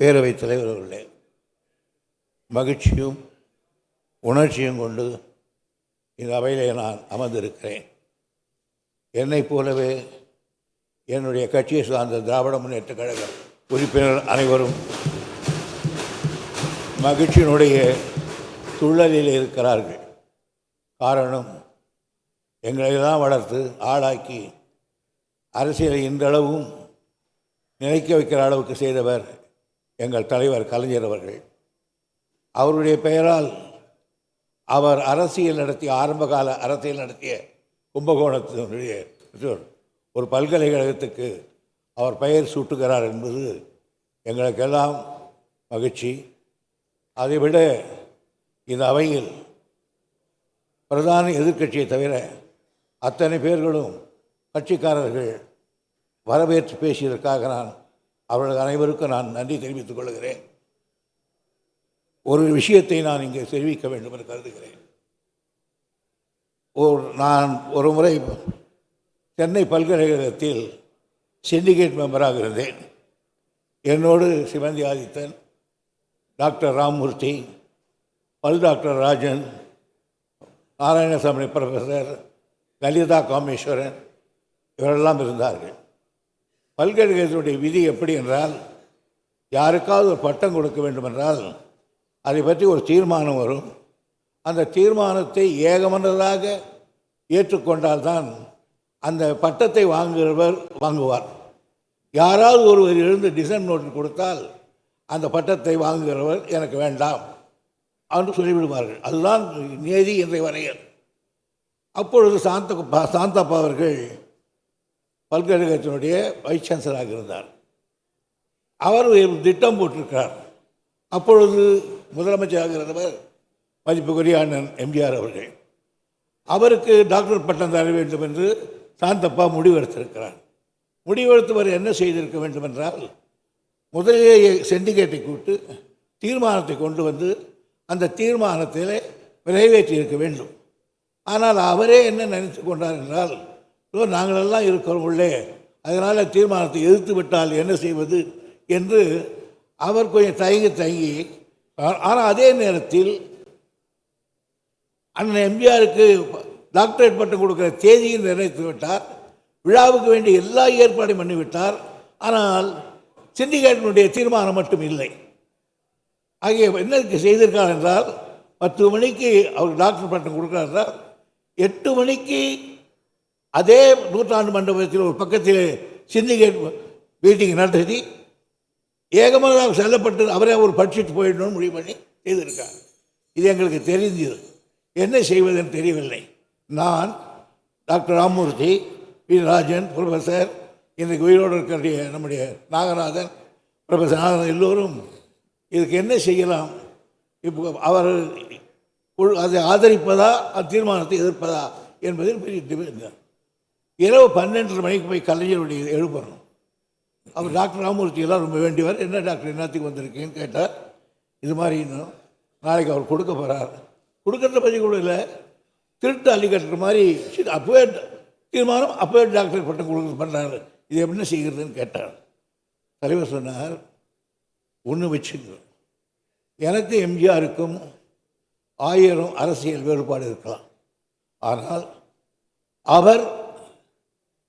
பேரவைத் தலைவர் அவர்களே மகிழ்ச்சியும் உணர்ச்சியும் கொண்டு இந்த அவையிலே நான் அமர்ந்திருக்கிறேன். என்னைப் போலவே என்னுடைய கட்சியை சார்ந்த திராவிட முன்னேற்ற கழக உறுப்பினர் அனைவரும் மகிழ்ச்சியினுடைய துள்ளலில் இருக்கிறார்கள். காரணம் எங்களை தான் வளர்த்து ஆளாக்கி அரசியலை இன்றளவும் நினைக்க வைக்கிற அளவுக்கு செய்தவர் எங்கள் தலைவர் கலைஞர் அவர்கள். அவருடைய பெயரால் அவர் அரசியல் நடத்திய ஆரம்பகால அரசியல் நடத்திய கும்பகோணத்தினுடைய ஒரு பல்கலைக்கழகத்துக்கு அவர் பெயர் சூட்டுகிறார் என்பது எங்களுக்கெல்லாம் மகிழ்ச்சி. அதைவிட இந்த அவையில் பிரதான எதிர்க்கட்சியை தவிர அத்தனை பேர்களும் கட்சிக்காரர்கள் வரவேற்று பேசியதற்காக நான் அவர்கள் அனைவருக்கும் நான் நன்றி தெரிவித்துக் கொள்கிறேன். ஒரு விஷயத்தை நான் இங்கே தெரிவிக்க வேண்டும் என்று கருதுகிறேன். ஒரு நான் ஒரு முறை சென்னை பல்கலைக்கழகத்தில் சிண்டிகேட் மெம்பராக இருந்தேன். என்னோடு சிவந்தி ஆதித்தன் டாக்டர் ராம்மூர்த்தி பல் டாக்டர் ராஜன் நாராயணசாமி ப்ரொஃபஸர் லலிதா காமேஸ்வரன் இவரெல்லாம் இருந்தார்கள். பல்கலைக்கழகத்தினுடைய விதி எப்படி என்றால் யாருக்காவது ஒரு பட்டம் கொடுக்க வேண்டுமென்றால் அதை பற்றி ஒரு தீர்மானம் வரும். அந்த தீர்மானத்தை ஏகமனதாக ஏற்றுக்கொண்டால்தான் அந்த பட்டத்தை வாங்குகிறவர் வாங்குவார். யாராவது ஒருவர் எழுந்து டிசைன் நோட்டு கொடுத்தால் அந்த பட்டத்தை வாங்குகிறவர் எனக்கு வேண்டாம் என்று சொல்லிவிடுவார்கள். அதுதான் நேதி என்ற வரையர் அப்பொழுது சாந்த சாந்தப்பா அவர்கள் பல்கலைக்கழகத்தினுடைய வைஸ் சான்சலராக இருந்தார். அவர் ஒரு திட்டம் போட்டிருக்கிறார். அப்பொழுது முதலமைச்சராக இருந்தவர் மதிப்புக்குரிய அண்ணன் எம்ஜிஆர் அவர்கள். அவருக்கு டாக்டர் பட்டம் தர வேண்டும் என்று சாந்தப்பா முடிவெடுத்திருக்கிறார். முடிவெடுத்தவர் என்ன செய்திருக்க வேண்டும் என்றால் முதலிலேயே செண்டிகேட்டை கூட்டு தீர்மானத்தை கொண்டு வந்து அந்த தீர்மானத்தில் நிறைவேற்றி இருக்க வேண்டும். ஆனால் அவரே என்ன நினைத்து கொண்டார் என்றால் "இதோ நாங்களெல்லாம் இருக்கிறோம் உள்ளே. அதனால் தீர்மானத்தை எதிர்த்து விட்டால் என்ன செய்வது என்று அவர் கொஞ்சம் தயங்கி தயங்கி ஆனால் அதே நேரத்தில் அண்ணன் எம்ஜிஆருக்கு டாக்டரேட் பட்டம் கொடுக்குற தேதியும் நிர்ணயித்து விட்டார். விழாவுக்கு வேண்டிய எல்லா ஏற்பாடையும் பண்ணிவிட்டார். ஆனால் சிண்டிகேட்டினுடைய தீர்மானம் மட்டும் இல்லை. ஆகிய என்ன செய்திருக்கார் என்றால் பத்து மணிக்கு அவர் டாக்டர் பட்டம் கொடுக்கிறார் எட்டு மணிக்கு அதே நூற்றாண்டு மண்டபத்தில் ஒரு பக்கத்தில் சிண்டிகேட் மீட்டிங் நடத்தி ஏகமாக செல்லப்பட்டு அவரே ஒரு படிச்சுட்டு போயிடணும்னு முடிவு பண்ணி செய்திருக்கார். இது எங்களுக்கு தெரிஞ்சது என்ன செய்வதென்று தெரியவில்லை. நான் doctor Ramurthy V Rajan professor இன்றைக்கு உயிரோடு இருக்கிற நம்முடைய நாகநாதன் ப்ரொஃபஸர் நாகநாதன் எல்லோரும் இதுக்கு என்ன செய்யலாம்? இப்போ அவர் அதை ஆதரிப்பதா அத்தீர்மானத்தை எதிர்ப்பதா என்பதில் பெரிய டிபேட் இரவு பன்னெண்டரை மணிக்கு போய் கலைஞருடைய எழுப்பணும். அவர் டாக்டர் ராமூர்த்தியெல்லாம் ரொம்ப வேண்டியவர். என்ன டாக்டர் என்னத்துக்கு வந்திருக்கீங்கன்னு கேட்டார். இது மாதிரி இன்னும் நாளைக்கு அவர் கொடுக்க போகிறார் கொடுக்கறத பற்றி கூட இல்லை. திருட்டு அள்ளி கட்டுற மாதிரி சரி, அப்போவே தீர்மானம் அப்போவே டாக்டர் பட்டம் கொடுக்க பண்ணுறாரு இது எப்படி செய்கிறதுன்னு கேட்டார். தலைவர் சொன்னார் ஒன்று வச்சுங்க எனக்கு எம்ஜிஆருக்கும் ஆயிரம் அரசியல் வேறுபாடு இருக்கலாம். ஆனால் அவர்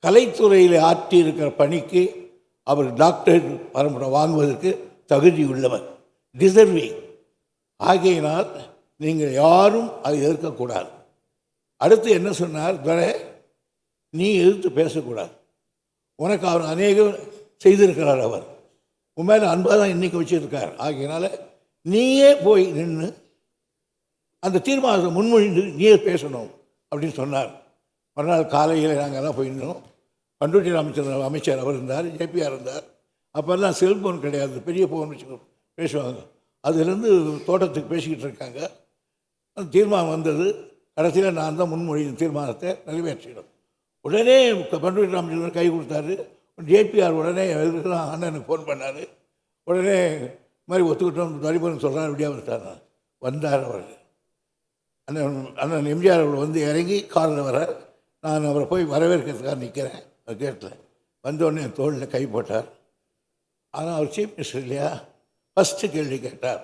கலைத்துறையில் ஆற்றி இருக்கிற பணிக்கு அவர் டாக்டர் பரம்பரை வாங்குவதற்கு தகுதி உள்ளவர். டிசர்விங் ஆகையினால் நீங்கள் யாரும் அதை எதிர்க்கக்கூடாது. அடுத்து என்ன சொன்னார்? துரை நீ எதிர்த்து பேசக்கூடாது. உனக்கு அவர் அநேகம் செய்திருக்கிறார் அவர். உன் மேலே அன்பாக தான் இன்றைக்கி வச்சுருக்கார். ஆகையினால நீயே போய் நின்று அந்த தீர்மானத்தை முன்மொழிந்து நீயே பேசணும் அப்படின்னு சொன்னார். மறுநாள் காலையில் நாங்கள் எல்லாம் போயிருந்தோம் பண்ருட்டி அமைச்சர் அமைச்சர் அவர் இருந்தார் ஜேபிஆர் இருந்தார். அப்போல்லாம் செல்ஃபோன் கிடையாது. பெரிய ஃபோன் வச்சு பேசுவாங்க. அதுலேருந்து தோட்டத்துக்கு பேசிக்கிட்டு இருக்காங்க. அந்த தீர்மானம் வந்தது. கடைசியில் நான் தான் முன்மொழி தீர்மானத்தை நிறைவேற்றிடும் உடனே பண்ருட்டி ராமச்சந்திரன் கை கொடுத்தாரு. ஜேபிஆர் உடனே எதுக்கு அண்ணனுக்கு ஃபோன் பண்ணார். உடனே இது மாதிரி ஒத்துக்கிட்டோம். தரிபுரம் சொல்கிறார் விடியா வந்துட்டார். வந்தார் அவர். அண்ணன் அண்ணன் எம்ஜிஆர் அவர் வந்து இறங்கி காரில் வர நான் அவரை போய் வரவேற்கிறதுக்காக நிற்கிறேன் கேட்டில். வந்தோடனே என் தோளில் கை போட்டார். ஆனால் அவர் சீஃப் மினிஸ்டர் இல்லையா? ஃபஸ்ட்டு கேள்வி கேட்டார்.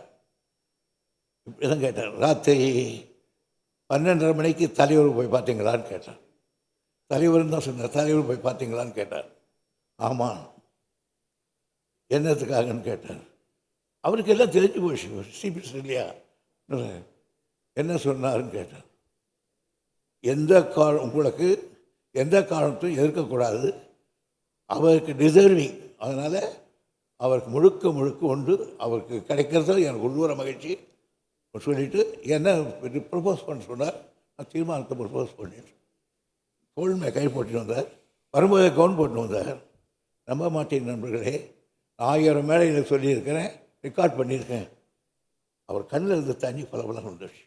இப்படி தான் கேட்டார். ராத்திரி பன்னெண்டரை மணிக்கு தலைவர் போய் பார்த்தீங்களான்னு கேட்டார். தலைவர்னு தான் சொன்னார் தலைவர் போய் பார்த்தீங்களான்னு கேட்டார். ஆமாம் என்னத்துக்காகன்னு கேட்டார். அவருக்கு எல்லாம் தெரிஞ்சு போச்சு. சிபிஎஸ் இல்லையா? என்ன சொன்னாருன்னு கேட்டார். எந்த காலம் உங்களுக்கு எந்த காரணத்தையும் எதிர்க்கக்கூடாது. அவருக்கு டிசர்விங் அதனால் அவருக்கு முழுக்க முழுக்க உண்டு அவருக்கு கிடைக்கிறதுல எனக்கு உள்ளூர மகிழ்ச்சி. சொல்லிட்டு என்ன ப்ரப்போஸ் பண்ண சொன்னார்? நான் தீர்மானத்தை ப்ரப்போஸ் பண்ணிட்டேன். கோல்மை கை போட்டு வந்தார். வரும்போது கவுன் போட்டு வந்தார். நம்ப மாட்டேன் நண்பர்களே. ஆயிரம் மேடையில் சொல்லியிருக்கிறேன். ரெக்கார்ட் பண்ணியிருக்கேன். அவர் கண்ணில் இருந்த தண்ணி பல பல வந்துடுச்சு.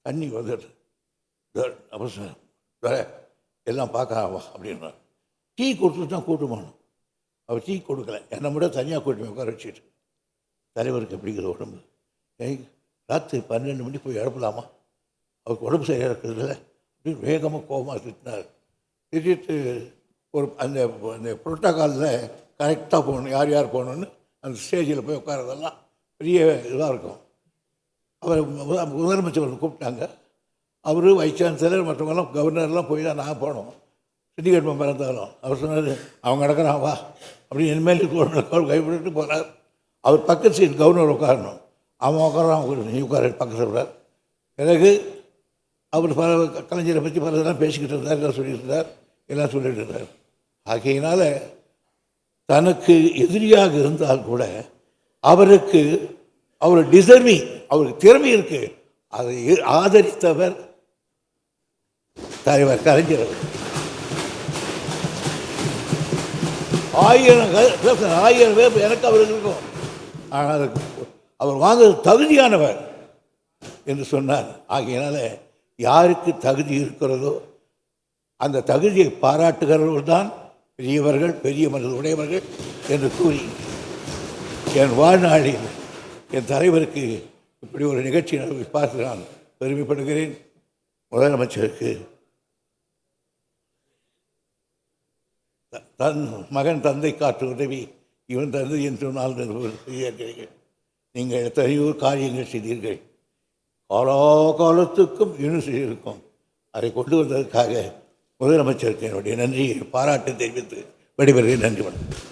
தண்ணி வந்துடுது அப்புறம் சார் தர எல்லாம் பார்க்கறாவா அப்படின்னா டீ கொடுத்துட்டு தான் கூட்டு அவர் டீ கொடுக்கல. என்னை மட்டும் தனியாக கூட்டி போய் உட்கார வச்சுட்டு தலைவருக்கு அப்படிங்கிற உடம்பு? ஏய் ராத்திரி பன்னெண்டு மணிக்கு போய் எழுப்பலாமா? அவருக்கு உடம்பு சரியாக இருக்கிறதுல அப்படின்னு வேகமாக கோபமாக திட்டினார். திட்டிட்டு ஒரு அந்த அந்த புரோட்டோக்காலில் கரெக்டாக போகணும் யார் யார் போகணுன்னு அந்த ஸ்டேஜில் போய் உட்காரதெல்லாம் பெரிய இதாக இருக்கும். அவர் முதலமைச்சர் கூப்பிட்டாங்க. அவர் வைஸ் சான்சலர் மற்றவங்கெல்லாம் கவர்னர்லாம் போய் தான் நான் போனோம் சிண்டிகேட் மெம்பர் இருந்தாலும். அவர் சொன்னார் அவங்க நடக்கிறான் வா. அப்படின்னு இனிமேல் கவர்னர் கைவிட்டு போகிறார் அவர் பக்கத்து சீட் கவர்னர் உட்காரணும். அவன் உட்காரான் உட்காரு நீ உட்கார பக்கத்தில் விடார் பிறகு அவர் பல கலைஞரை பற்றி பலதெல்லாம் பேசிக்கிட்டு இருந்தார் எல்லாம் சொல்லிட்டு இருந்தார் எல்லாம் சொல்லிட்டு இருந்தார். ஆகையினால் தனக்கு எதிரியாக இருந்தால் கூட அவருக்கு அவர் டிசர்விங் அவருக்கு திறமை இருக்குது அதை ஆதரித்தவர் தலைவர் கலைஞர். ஆயிரம் க- ஆயிரம் பேர் எனக்கு அவருக்கு இருக்கும். ஆனால் அவர் வாங்குறது தகுதியானவர் என்று சொன்னார். ஆகையினால யாருக்கு தகுதி இருக்கிறதோ அந்த தகுதியை பாராட்டுகிறவர்கள் தான் பெரியவர்கள் பெரிய மனது உடையவர்கள் என்று கூறி என் வாழ்நாளில் என் தலைவருக்கு இப்படி ஒரு நிகழ்ச்சி நடத்தி பார்த்து நான் பெருமைப்படுகிறேன். முதலமைச்சருக்கு தன் மகன் தந்தை காற்று உதவி இவன் தந்தை என்று நாள் செய்தீர்கள் நீங்கள் எத்தனையோ காரியங்கள் செய்தீர்கள். காலா காலத்துக்கும் இன்னும் செய்திருக்கும் அதை கொண்டு வந்ததற்காக முதலமைச்சருக்கு என்னுடைய நன்றியை பாராட்டு தெரிவித்து விடைபெறுகிறேன். நன்றி வணக்கம்.